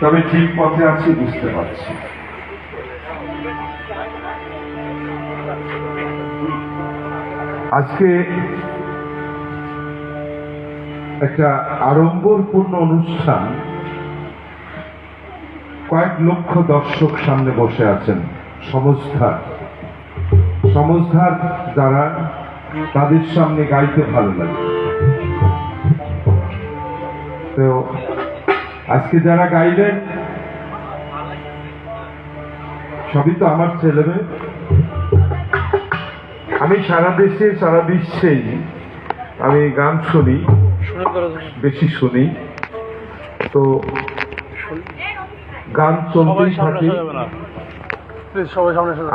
তবে ঠিক পথে আছি, বুঝতে পারছি। আজকে একটা আড়ম্বরপূর্ণ অনুষ্ঠান। কয়েক লক্ষ দর্শক সামনে বসে আছেন সমস্থার সমস্থার যারা তাদের সামনে গাইতে ভালো লাগে। তো আজকে যারা গাইলেন সবই তো আমার ছেলে মেয়ে। আমি সারা দেশে সারা বিশ্বেই আমি গান শুনি বেশি শুনি। তো গান চলতেই থাকে।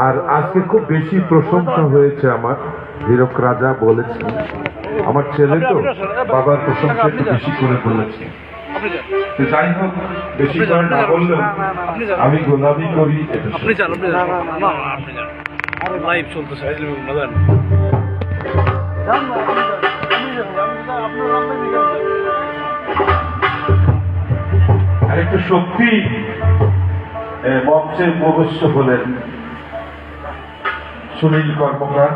আর আজকে খুব বেশি প্রশংসা হয়েছে আমার। হীরক রাজা বলেছেন। আমার ছেলে তো বাবার প্রশংসা একটু বেশি করে বলেছে যাই হোক বেশি করে না বললেও আমি গোলামি করি এটা আপনি যান আপনি যান। আপনি যান। লাইভ চলতেছে এই যে বাজান আর একটু সত্যি এ, মঞ্চে উপবিষ্ট হলেন সুনীল কর্মকার।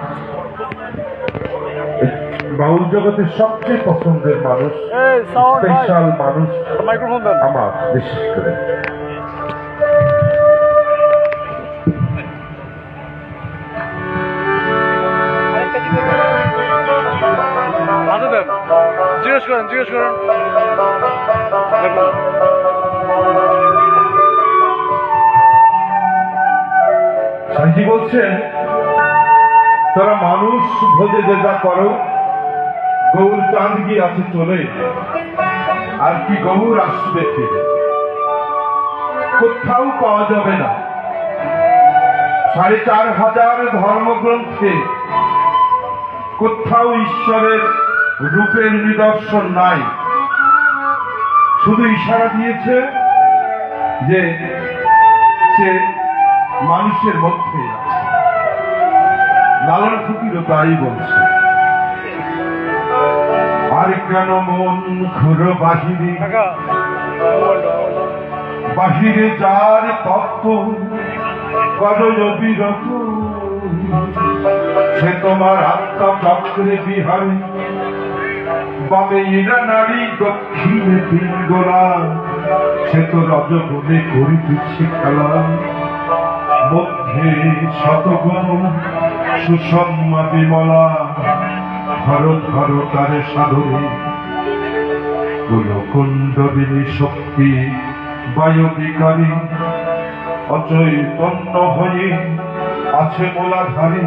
বাউল জগতের সবচেয়ে পছন্দের মানুষ স্পেশাল মানুষ আমার বিশেষ করে। জিজ্ঞেস করেন জিজ্ঞেস করেন। স্বামীজি বলছেন তোরা মানুষ ভোজে যে যা করো গৌর চাঁদ গিয়ে আছে চলে। আর কি গৌর আসবে কোথাও পাওয়া যাবে না। সাড়ে চার হাজার ধর্মগ্রন্থে কোথাও ঈশ্বরের রূপের নিদর্শন নাই। শুধু ইশারা দিয়েছে যে সে মানুষের মধ্যে আছে। লালন ফকিরও তাই বলছে। আর কেন মন ঘুর বাহিরে? বাহিরে যার তত্ত্ব করজ বিরত। সে তোমার আত্মা চক্রে বিহারে। বামে ইরা নারী দক্ষিণে পিঙ্গলা সে তো রজগুণে করিতেছে খেলা। মধ্যে শতগুণ সুষম্মা বিমলা। ভারত ভারতারে সাধনে কুলকুণ্ডবিনী শক্তি, বায়বিকারী, অচৈতন্য হয়ে আছে মোলাধারে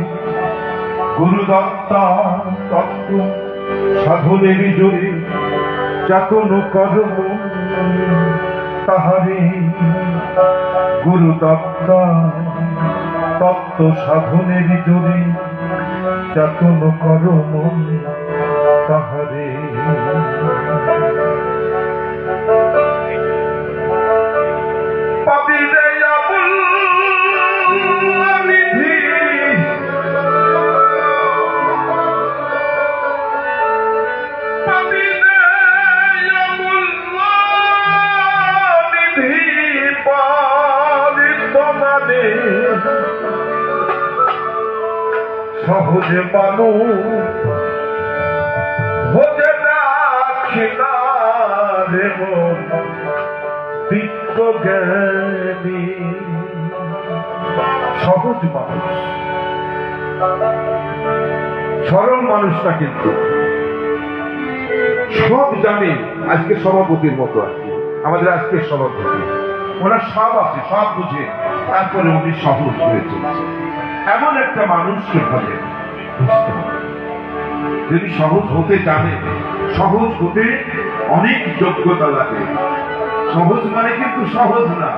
গুরুদত্তা, তত্ত্ব সাধনের জোরে চাতন কর্ম তাহারে গুরুদত্তা, তত্ত্ব সাধনের জোরে চাতন কর্ম তাহারে পাপিরে মানুষ রাখিনা রে মন সহজ মানুষ। সরল মানুষটা কিন্তু। সব জানে আজকে সভাপতির মতো কি। আমাদের আজকের সভাপতি। ওনার সব আছে, সব বুঝে। তারপরে উনি সহজ হয়ে চলছে। এমন একটা মানুষকে ভাবে হবে। যদি সহজ হতে জানে সহজ হতে অনেক যোগ্যতা লাগে। সহজ মানে কিন্তু সহজ না।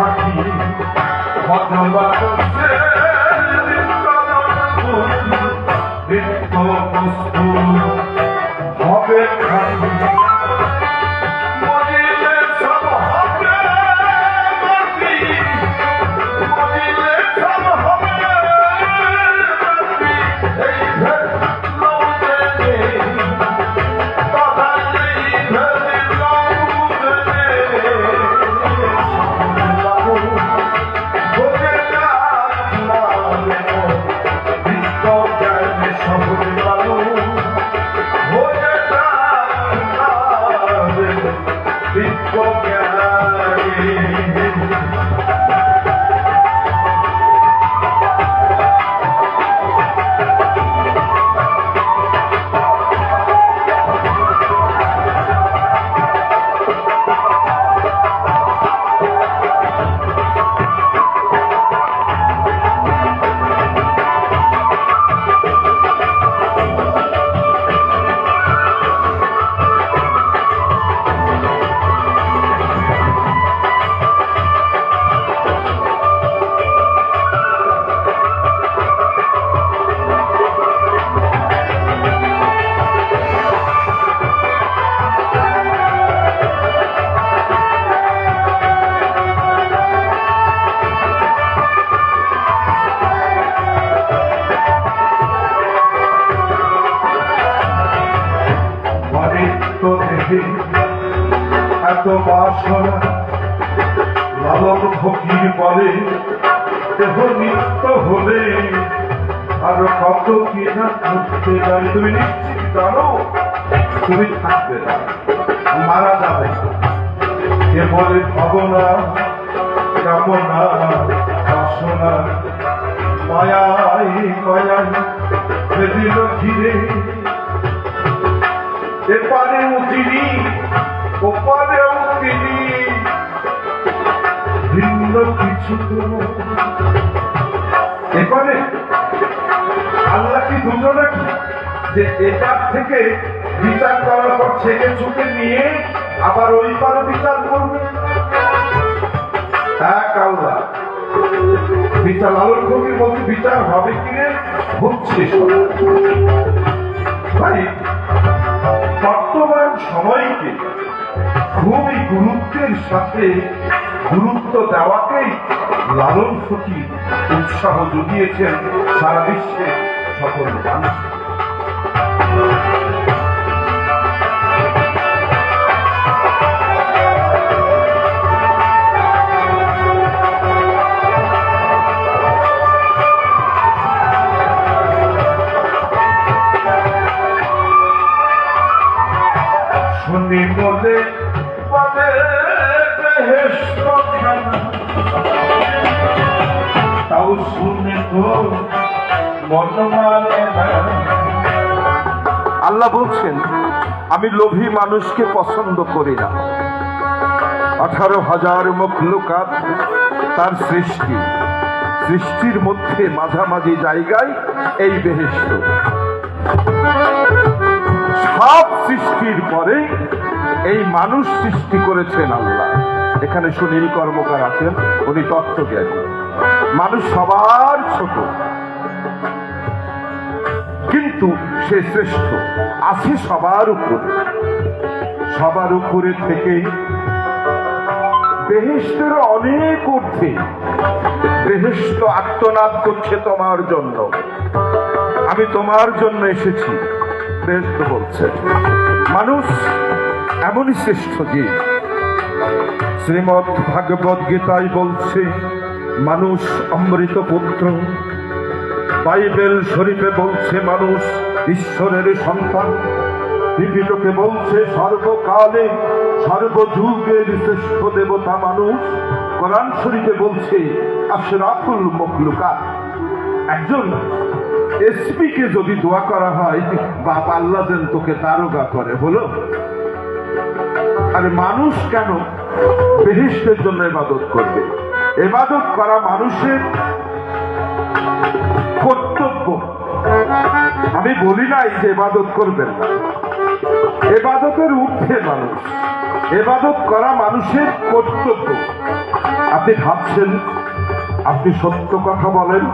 হবে খাঁটি দেহে এত বাসনা লালন ফকির বলে দেহ নিত্য হলে আর কত কি না করতে পারি তুমি নিশ্চিত জানো তুমি থাকবে না মারা যাবে যে বলে ভাবনা কামনা বাসনা মায়াই মায়াই সেদিন ঘিরে এপারে উঠিনি ওপারে উঠিনি ভিন্ন কিছু তো। এপারে আল্লাহ কি দুটো নাকি যে এটার থেকে বিচার করার পর ছেলে ছুটে নিয়ে আবার ওই পারে বিচার করবে। এক আল্লাহ, বিচার লালন কবির বলতে বিচার হবে কিনে হচ্ছে। ভাই গুরুত্বের সাথে গুরুত্ব দেওয়াকেই লালন ফকির উৎসাহ জুগিয়েছেন সারা বিশ্বে সকল মানুষ। তাও শুনে তো আল্লাহ বলছেন, আমি লোভী মানুষকে পছন্দ করি না। আঠারো হাজার মখলুকাত তার সৃষ্টি। সৃষ্টির মধ্যে মাঝামাঝি জায়গায় এই বেহেস্ত সব সৃষ্টির পরে এই মানুষ সৃষ্টি করেছেন আল্লাহ। এখানে সুনীল কর্মকার আছেন, উনি তত্ত্বজ্ঞানী। মানুষ সবার ছোট। কিন্তু সে শ্রেষ্ঠ। আছে সবার উপরে। সবার উপরে থেকে বেহেস্তের অনেক ঊর্ধ্বে। বেহেস্ত আত্মনাদ করছে তোমার জন্য। আমি তোমার জন্য এসেছি বেহেস্ত বলছে। মানুষ এমনই শ্রেষ্ঠ যে শ্রীমৎ ভাগবত গীতায় বলছে, মানুষ অমৃত পুত্র। বাইবেল শরীফে বলছে, মানুষ ঈশ্বরের সন্তান। ত্রিপিটকে বলছে, সর্বকালে সর্বযুগের শ্রেষ্ঠ দেবতা মানুষ। কোরআন শরীফে বলছে, আশরাফুল মখলুকা একজন এসপি কে যদি দোয়া করা হয়, বাপ আল্লাহ যেন তোকে দারোগা করে হলো আরে মানুষ কেন বেহিষ্টের জন্য এবাদত করবে? এবাদত করা মানুষের কর্তব্য। আমি বলি নাই যে এবাদত করবেন না। এবাদতের ঊর্ধ্বে মানুষ। এবাদত করা মানুষের কর্তব্য। আপনি ভাবছেন, আপনি সত্য কথা বলেন,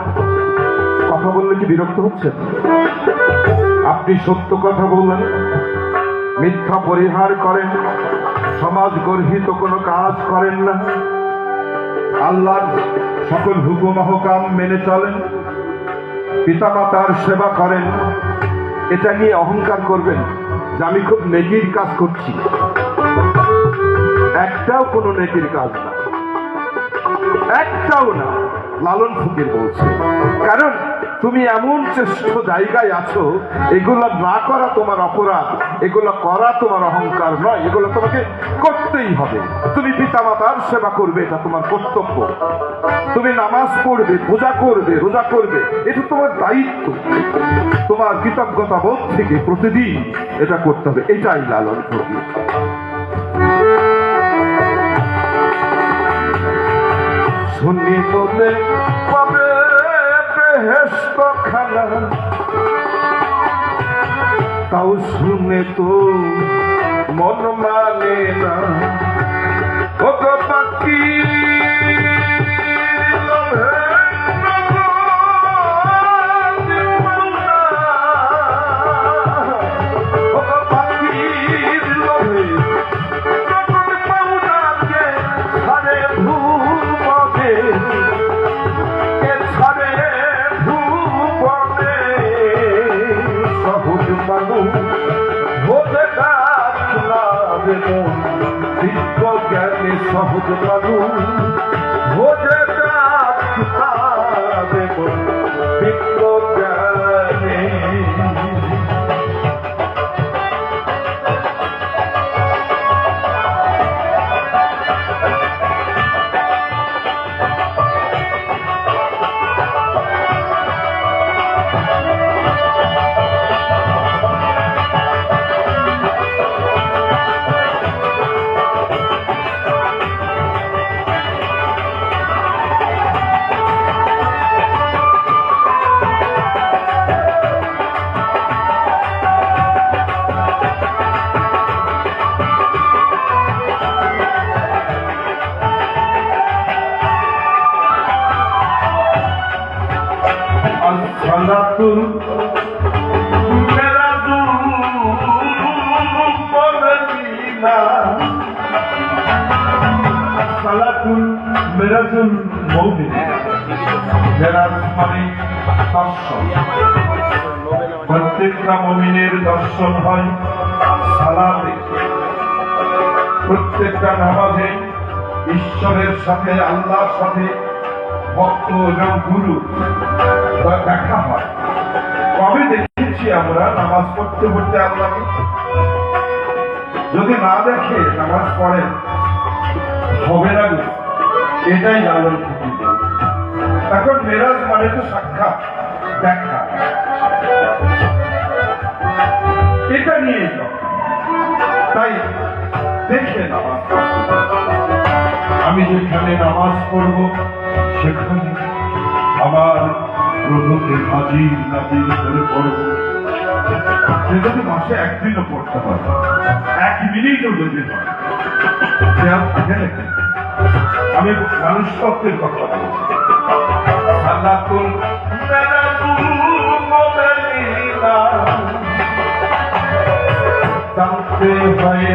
কথা বললে কি বিরক্ত হচ্ছেন? আপনি সত্য কথা বললেন, মিথ্যা পরিহার করেন সমাজ গর্হিত কোনো কাজ করেন না। আল্লাহর সকল হুকুম কাম মেনে চলেন। পিতামাতার সেবা করেন। এটা নিয়ে অহংকার করবেন যে আমি খুব নেকির কাজ করছি। একটাও কোনো নেকির কাজ না। একটাও না লালন ফকির বলছে। কারণ তুমি এমন শ্রেষ্ঠ জায়গায় আছো, এগুলো না করা তোমার অপরাধ, এগুলো করা তোমার অহংকার নয়, এগুলো তোমাকে করতেই হবে। তুমি পিতামাতার সেবা করবে, এটা তোমার কর্তব্য। তুমি নামাজ পড়বে, পূজা করবে, রোজা করবে, এটা তোমার দায়িত্ব। তোমার কৃতজ্ঞতা বোধ থেকে প্রতিদিন এটা করতে হবে, এটাই লালন ফকির শুনি বলে পাবে বেহেস্ত খানা তাও শুনে তো মন মানে সহজ মানুষ সালাতুল মেরাজুল মদিনা মেরাজ মানে দর্শন। প্রত্যেকটা মমিনের দর্শন হয় সালাতে প্রত্যেকটা নামাজে ঈশ্বরের সাথে, আল্লাহর সাথে ভক্ত এবং গুরু দেখা হয়। কবে দেখেছি আমরা নামাজ পড়তে পড়তে আল্লাহকে? যদি না দেখে নামাজ পড়েন, হবে না। এটাই লালন এখন মেরাজ মানে তো সাক্ষাৎ দেখা এটা নিয়ে তাই দেখে। আমি যেখানে নামাজ পড়ব, সেখানে আমার প্রভুকে হাজির নাজির করে পড়ব যদি মাসে একদিনও পড়তে হয় এক মিনিটও যদি হয়? আমি মানুষত্বের কথা বলি। আল্লাহ জানতে হয়